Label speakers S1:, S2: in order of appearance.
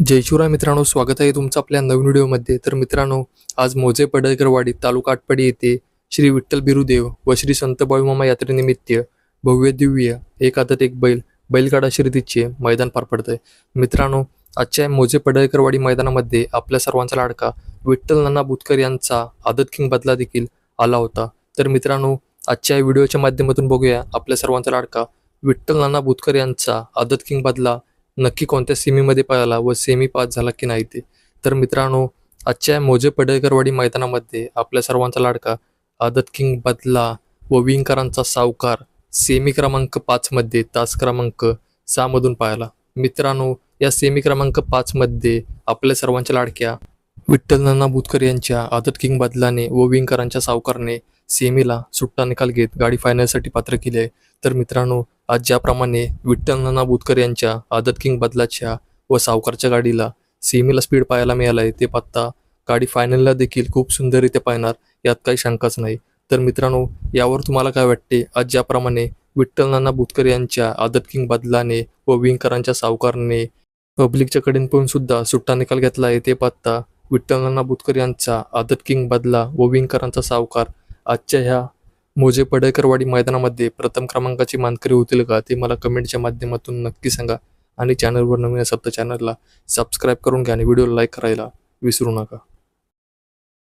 S1: जय शिवराय मित्रांनो स्वागत आहे तुमचं आपल्या नवीन व्हिडिओमध्ये. तर मित्रांनो आज मोजे पडळकरवाडी तालुका आटपाडी येथे श्री विठ्ठल बिरुदेव व श्री संत बाळूमामा यात्रेनिमित्त भव्य दिव्य एक आदत एक बैल बैलगाडा शर्यतीचे मैदान पार पडतंय. मित्रांनो आजच्या मोजे पडळकरवाडी मैदानामध्ये आपल्या सर्वांचा लाडका विठ्ठल नाना बुतकर यांचा आदत किंग बदला देखील आला होता. तर मित्रांनो आजच्या व्हिडिओच्या माध्यमातून बघूया आपल्या सर्वांचा लाडका विठ्ठल नाना बुतकर यांचा आदत किंग बदला नक्की कोणत्या सेमीमध्ये पळाला व सेमी पास झाला की नाही ते. तर मित्रांनो आजच्या मोजे पडळकरवाडी मैदानामध्ये आपल्या सर्वांचा लाडका आदत किंग बदला व विंगकरांचा सावकार सेमी क्रमांक पाचमध्ये तास क्रमांक सहामधून पाहिला मित्रांनो या सेमी क्रमांक पाचमध्ये आपल्या सर्वांच्या लाडक्या विठ्ठल नाना बुतकर यांच्या आदत किंग बदलाने व विंगकरांच्या सावकारने सेमीला सुट्टा निकाल घेत गाडी फायनलसाठी पात्र केली आहे. तर मित्रांनो आज ज्याप्रमाणे विठ्ठल नाना बुतकर यांच्या आदत किंग बदलाच्या व सावकारच्या गाडीला सेमीला स्पीड पाहायला मिळाला आहे ते पत्ता गाडी फायनलला देखील खूप सुंदररित्या पाहणार यात काही शंकाच नाही. तर मित्रांनो यावर तुम्हाला काय वाटते? आज ज्याप्रमाणे विठ्ठल नाना बुतकर यांच्या आदत किंग बदलाने व विंकरांच्या सावकारने पब्लिकच्या कडेन पण सुद्धा सुट्टा निकाल घेतला आहे ते पत्ता विठ्ठल नाना बुतकर यांचा आदत किंग बदला व विंकरांचा सावकार आजच्या ह्या मोजे पडेकरवाडी मैदानामध्ये प्रथम क्रमांकाची मानकरी होतील का ते मला कमेंटच्या माध्यमातून नक्की सांगा. आणि चॅनलवर नवीन असाल तर चॅनलला सबस्क्राईब करून घ्या आणि व्हिडिओला लाईक करायला विसरू नका.